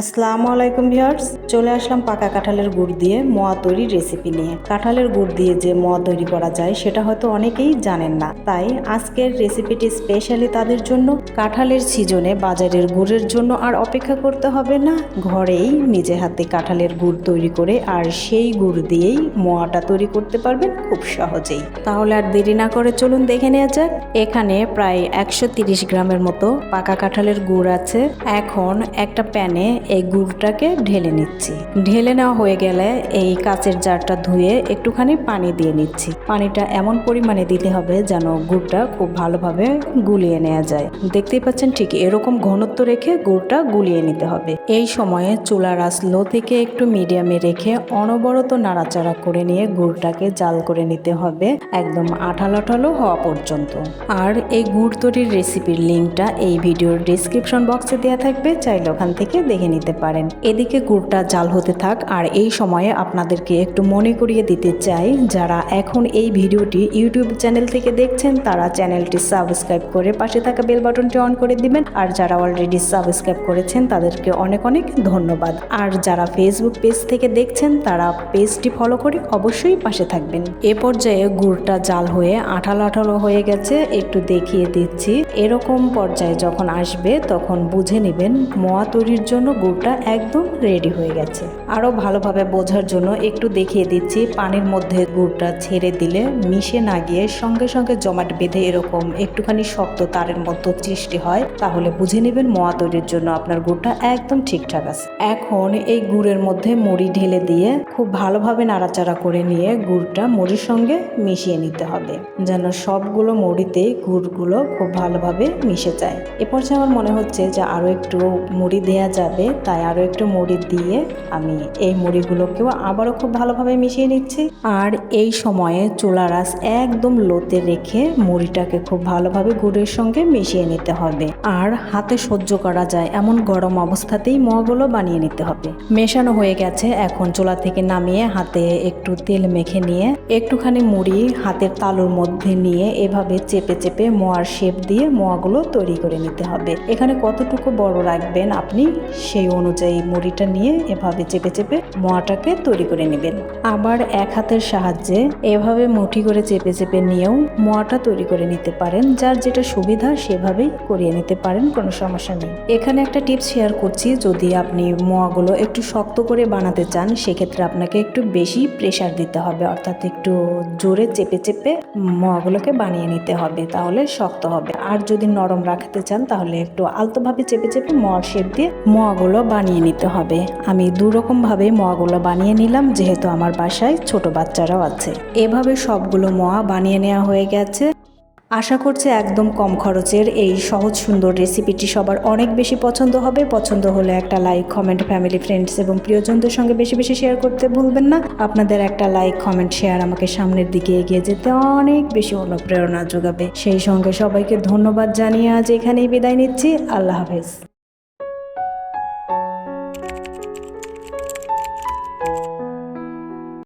আসসালামু আলাইকুম ভিউয়ার্স, চলে আসলাম পাকা কাঁঠালের গুড় দিয়ে মোয়া তৈরির রেসিপি নিয়ে। কাঁঠালের গুড় দিয়ে যে মোয়া তৈরি করা যায়, সেটা হয়তো অনেকেই জানেন না। তাই আজকের রেসিপিটি স্পেশালি তাদের জন্য কাঁঠালের সিজনে বাজারের গুড়ের জন্য আর অপেক্ষা করতে হবে না। ঘরেই নিজে হাতে কাঁঠালের গুড় তৈরি করে আর সেই গুড় দিয়েই মোয়াটা তৈরি করতে পারবেন খুব সহজেই। তাহলে আর দেরি না করে চলুন দেখে নেওয়া যাক। এখানে প্রায় একশো গ্রামের মতো পাকা কাঁঠালের গুড় আছে। এখন একটা প্যানে এই গুড়টাকে ঢেলে নিচ্ছি। ঢেলে নেওয়া হয়ে গেলে এই কাচের জারটা ধুয়ে একটুখানি পানি দিয়ে নিচ্ছি। পানিটা এমন পরিমাণে দিতে হবে যেন গুড়টা খুব ভালোভাবে গুলিয়ে নেওয়া যায়। দেখতেই পাচ্ছেন ঠিক এরকম ঘনত্ব রেখে গুড়টা গুলিয়ে নিতে হবে। এই সময়ে চুলার আঁচ লো থেকে একটু মিডিয়ামে রেখে অনবরত নাড়াচাড়া করে নিয়ে গুড়টাকে জাল করে নিতে হবে একদম আঠালো আঠালো হওয়া পর্যন্ত। আর এই গুড় তৈরির রেসিপির লিঙ্কটা এই ভিডিওর ডিসক্রিপশন বক্সে দেওয়া থাকবে। চাইলে ওখান থেকে দেখে নিতে পারেন। এদিকে গুড়টা জাল হতে থাক, আর এই সময়ে আপনাদেরকে একটু মনে করিয়ে দিতে চাই, যারা এখন এই ভিডিওটি ইউটিউব চ্যানেল থেকে দেখছেন, তারা চ্যানেলটি সাবস্ক্রাইব করে পাশে থাকা বেল বাটনটি অন করে দিবেন। আর যারা অলরেডি সাবস্ক্রাইব করেছেন, তাদেরকে অনেক অনেক ধন্যবাদ। আর যারা ফেসবুক পেজ থেকে দেখছেন, তারা পেজটি ফলো করে অবশ্যই পাশে থাকবেন। এ পর্যায়ে গুড়টা জাল হয়ে আঠালো আঠালো হয়ে গেছে, একটু দেখিয়ে দিচ্ছি। এরকম পর্যায়ে যখন আসবে, তখন বুঝে নেবেন মোয়া তৈরির জন্য গুড়টা একদম রেডি হয়ে গেছে। আরও ভালোভাবে বোঝার জন্য একটু দেখিয়ে দিচ্ছি, পানির মধ্যে গুড়টা ছেড়ে দিলে মিশে না গিয়ে সঙ্গে সঙ্গে জমাট বেঁধে এরকম একটুখানি শক্ত তারের মতো সৃষ্টি হয়, তাহলে বুঝে নেবেন মোয়া তৈরির জন্য আপনার গুড়টা একদম ঠিকঠাক আছে। এখন এই গুড়ের মধ্যে মুড়ি ঢেলে দিয়ে খুব ভালোভাবে নাড়াচাড়া করে নিয়ে গুড়টা মুড়ির সঙ্গে মিশিয়ে নিতে হবে, যেন সবগুলো মুড়িতেই গুড়গুলো খুব ভালোভাবে মিশে যায়। এ পর্যায়ে আমার মনে হচ্ছে যে আরও একটু মুড়ি দেয়া যাবে তাই আরও একটু মুড়ি দিয়ে আমি এই মুড়িগুলোকেও আবারও খুব ভালোভাবে মিশিয়ে নিচ্ছি। আর এই সময়ে চুলার আঁচ একদম লোতে রেখে মুড়িটাকে খুব ভালোভাবে গুড়ের সঙ্গে মিশিয়ে নিতে হবে। আর হাতে সহ্য করা যায় এমন গরম অবস্থাতেই মোয়াগুলো বানিয়ে নিতে হবে। মেশানো হয়ে গেছে এখন চুলা থেকে নামিয়ে হাতে একটু তেল মেখে নিয়ে একটুখানি মুড়ি হাতের তালুর মধ্যে নিয়ে এভাবে চেপে চেপে মোয়ার শেপ দিয়ে মোয়াগুলো তৈরি করে নিতে হবে। এখানে কতটুকু বড় রাখবেন আপনি সেই অনুযায়ী মুড়িটা নিয়ে এভাবে চেপে চেপে মোয়াটাকে তৈরি করে নেবেন। আবার এক হাতের সাহায্যে এভাবে মুঠি করে চেপে চেপে নিয়েও মোয়াটা তৈরি করে নিতে পারেন। যার যেটা সুবিধা সেভাবেই করিয়ে নিতে পারেন, কোনো সমস্যা নেই। এখানে একটা টিপস শেয়ার করছি, যদি আপনি মোয়াগুলো একটু শক্ত করে বানাতে চান, সেক্ষেত্রে আপনাকে একটু বেশি প্রেশার দিতে হবে। অর্থাৎ একটু জোরে চেপে চেপে মোয়াগুলোকে বানিয়ে নিতে হবে, তাহলে শক্ত হবে। আর যদি নরম রাখতে চান, তাহলে একটু আলতোভাবে চেপে চেপে মোয়ার শেপ দিয়ে মোয়াগুলো বানিয়ে নিতে হবে। আমি দু রকমভাবে মোয়াগুলো বানিয়ে নিলাম, যেহেতু আমার বাসায় ছোট বাচ্চারাও আছে। এভাবে সবগুলো মোয়া বানিয়ে নেওয়া হয়ে গেছে। আশা করছি একদম কম খরচের এই সহজ সুন্দর রেসিপিটি সবার অনেক বেশি পছন্দ হবে। পছন্দ হলে একটা লাইক, কমেন্ট ফ্যামিলি ফ্রেন্ডস এবং প্রিয়জনদের সঙ্গে বেশি বেশি শেয়ার করতে ভুলবেন না। আপনাদের একটা লাইক, কমেন্ট শেয়ার আমাকে সামনের দিকে এগিয়ে যেতে অনেক বেশি অনুপ্রেরণা যোগাবে। সেই সঙ্গে সবাইকে ধন্যবাদ জানিয়ে আজ এখানেই বিদায় নিচ্ছি। আল্লাহ হাফেজ।